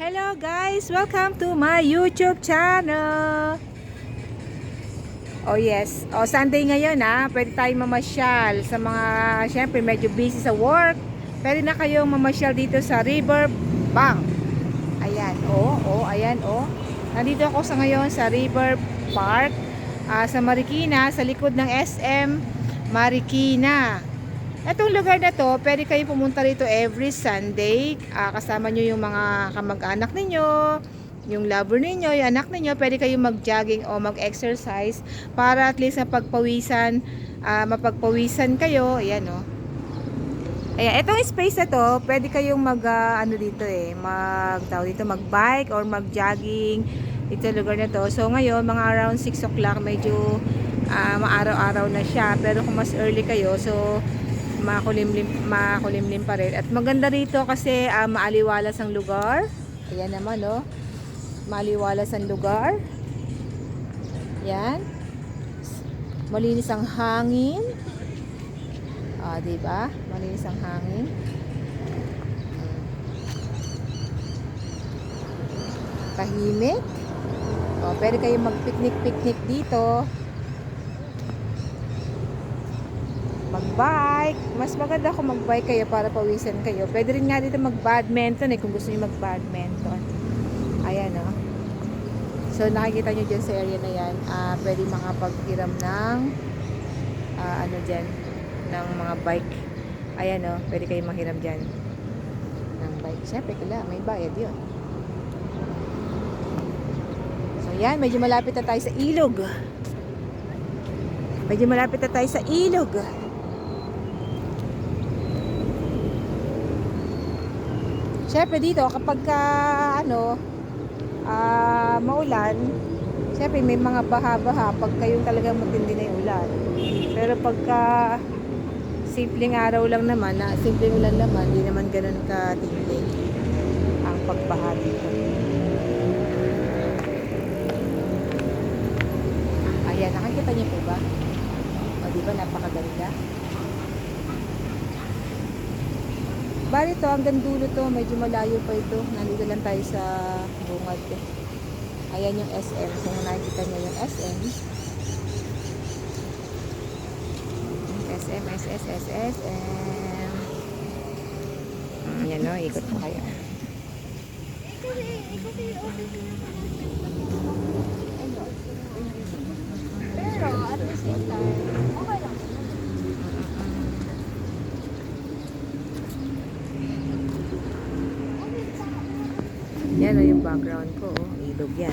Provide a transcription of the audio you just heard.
Hello guys! Welcome to my YouTube channel! Oh yes, oh Sunday ngayon ha, pwede tayong mamasyal sa mga, syempre medyo busy sa work. Pwede na kayong mamasyal dito sa River Bank. Ayan, oh, oh, ayan, oh. Nandito ako sa ngayon sa River Park ah, sa Marikina, sa likod ng SM Marikina. Itong lugar na to, pwede kayo pumunta rito every Sunday. Ah, kasama nyo yung mga kamag-anak ninyo, yung lover ninyo, yung anak ninyo, pwede kayo mag-jogging o mag-exercise para at least mapagpawisan, ah, mapagpawisan kayo. Ayan o. Ayan, itong space na to, pwede kayong mag, ah, ano dito eh, mag, tawag dito, mag-bike or mag-jogging dito lugar na to. So ngayon, mga around 6 o'clock, medyo ah, maaraw-araw na siya. Pero kung mas early kayo, so makulimlim, makulimlim pa rin. At maganda rito kasi ah, maaliwalas ang lugar. Ayan naman, no? Maaliwalas ang lugar. Yan. Malinis ang hangin. Ah, 'di ba? Malinis ang hangin. Tahimik. Oh, pwede kayo mag-picnic-picnic dito. Mag-bike. Mas maganda kung mag-bike kayo para pawisan kayo. Pwede rin nga dito mag-badminton eh kung gusto niyo mag-badminton. Ayan oh. So nakikita nyo dyan sa area na yan, ah pwede makapaghiram ng ah, ano dyan, ng mga bike. Ayan oh, pwede kayo manghiram dyan ng bike. Siyempre, kailangan may bayad yun. So yan, medyo malapit na tayo sa ilog. Medyo malapit na tayo sa ilog. Siyempre dito, kapag ka, ano, ah, maulan, siyempre may mga baha-baha pag kayong talagang matindi na yung ulan. Pero pagka simpleng araw lang naman, na simpleng ulan naman, hindi naman ganun katindi ang pagbaha dito. Ayan, nakikita niyo po ba? O, di ba napakaganda? Bali to, hanggang dulo to, medyo malayo pa ito. Nandito lang tayo sa bungad. Ayan yung SM. Kung nakikita niyo yung SM. SM, SS, SS, SM. Ayan o, ikot po kayo. Pero Yan o yung background ko. Oh. Ilog yan.